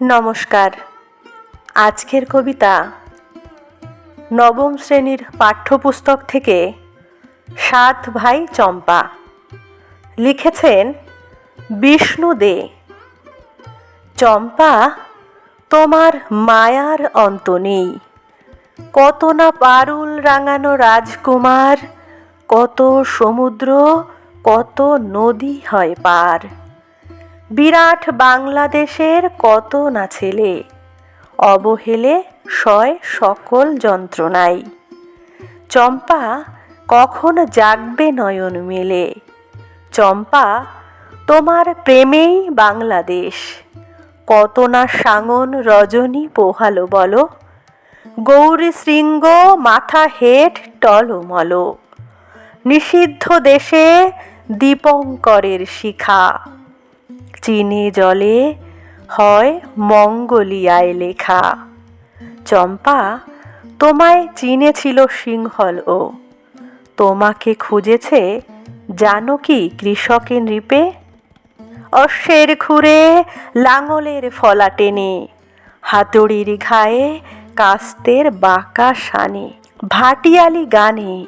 নমস্কার। আজকের কবিতা নবম শ্রেণির পাঠ্যপুস্তক থেকে সাত ভাই চম্পা। লিখেছেন বিষ্ণু দে। চম্পা, তোমার মায়ার অন্ত নেই। কত না পারুল রাঙানো রাজকুমার, কত সমুদ্র, কত নদী হয় পার। বিরাট বাংলাদেশের কত না ছেলে? অবহেলে সয় সকল যন্ত্রণাই। চম্পা কখন জাগবে নয়ন মেলে? চম্পা, তোমার প্রেমেই বাংলাদেশ। কত না সাঙন রজনী পোহালো বলো? গৌরী শৃঙ্গ মাথা হেট টলমল। নিষিদ্ধ দেশে দীপঙ্করের শিখা। চিনি জলে হয় মঙ্গলিয়ায় লেখা। চম্পা, তোমায় চিনেছিল সিংহল ও। তোমাকে খুঁজেছে জানো কি কৃষকের নৃপে? অশ্বের খুঁড়ে লাঙলের ফলা টেনে, হাতুড়ির ঘায়ে কাস্তের বাঁকা সানে। ভাটিয়ালি গানে,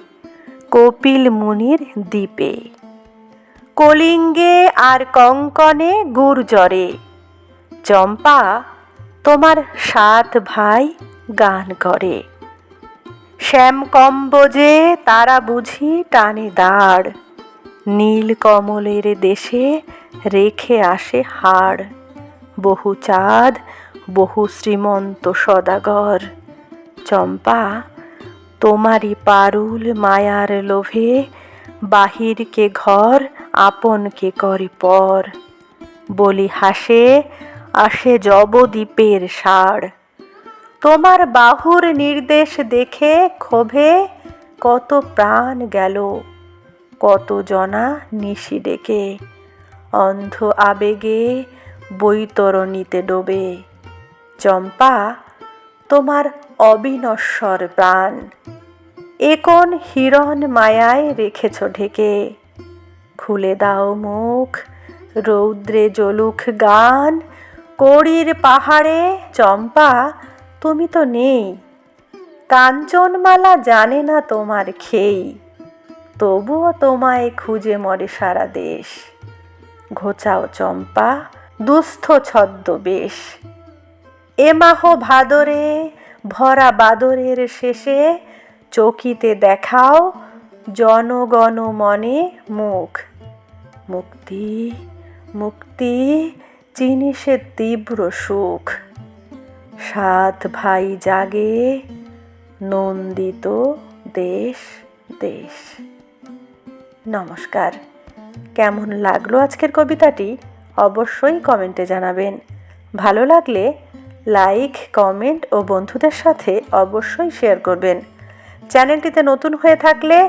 কপিল মুনির দ্বীপে। কলিঙ্গে আর কঙ্কনে গুড় জরে চম্পা, তোমার সাত ভাই গান করে। শ্যাম কম্বজে তারা বুঝি টানে দাঁড়। নীল কমলের দেশে রেখে আসে হাড়। বহু চাঁদ, বহু শ্রীমন্ত সদাগর। চম্পা, তোমারই পারুল মায়ার লোভে বাহিরকে ঘর আপনকে করে পর? বলি, হাসে, আসে জবদ্বীপের সার তোমার বাহুর নির্দেশ দেখে ক্ষোভে কত প্রাণ গেল, কত জনা নিশি ডেকে। অন্ধ আবেগে বৈতরণীতে ডোবে। চম্পা, তোমার অবিনশ্বর প্রাণ। এ কোন হিরণ মায়ায় রেখেছ ঢেকে? খুলে দাও মুখ। রৌদ্রে জলুক গান। কড়ির পাহাড়ে, চম্পা, তুমি তো নেই। কাঞ্চনমালা জানে না তোমার খেই। তবুও তোমায় খুঁজে মরে সারা দেশ। ঘোচাও চম্পা, দুস্থ ছদ্মবেশ। এ মাহ ভাদরে, ভরা বাদরের শেষে চকিতে দেখাও জনগণ মনে মুখ। মুক্তি মুক্তি, চিনি সে তীব্র সুখ। সাত ভাই জাগে, নন্দিত দেশ দেশ। নমস্কার। কেমন লাগল আজকের কবিতাটি? অবশ্যই কমেন্টে জানাবেন। ভালো লাগলে লাইক, কমেন্ট ও বন্ধুদের সাথে অবশ্যই শেয়ার করবেন। চ্যানেলটিতে নতুন হয়ে থাকলে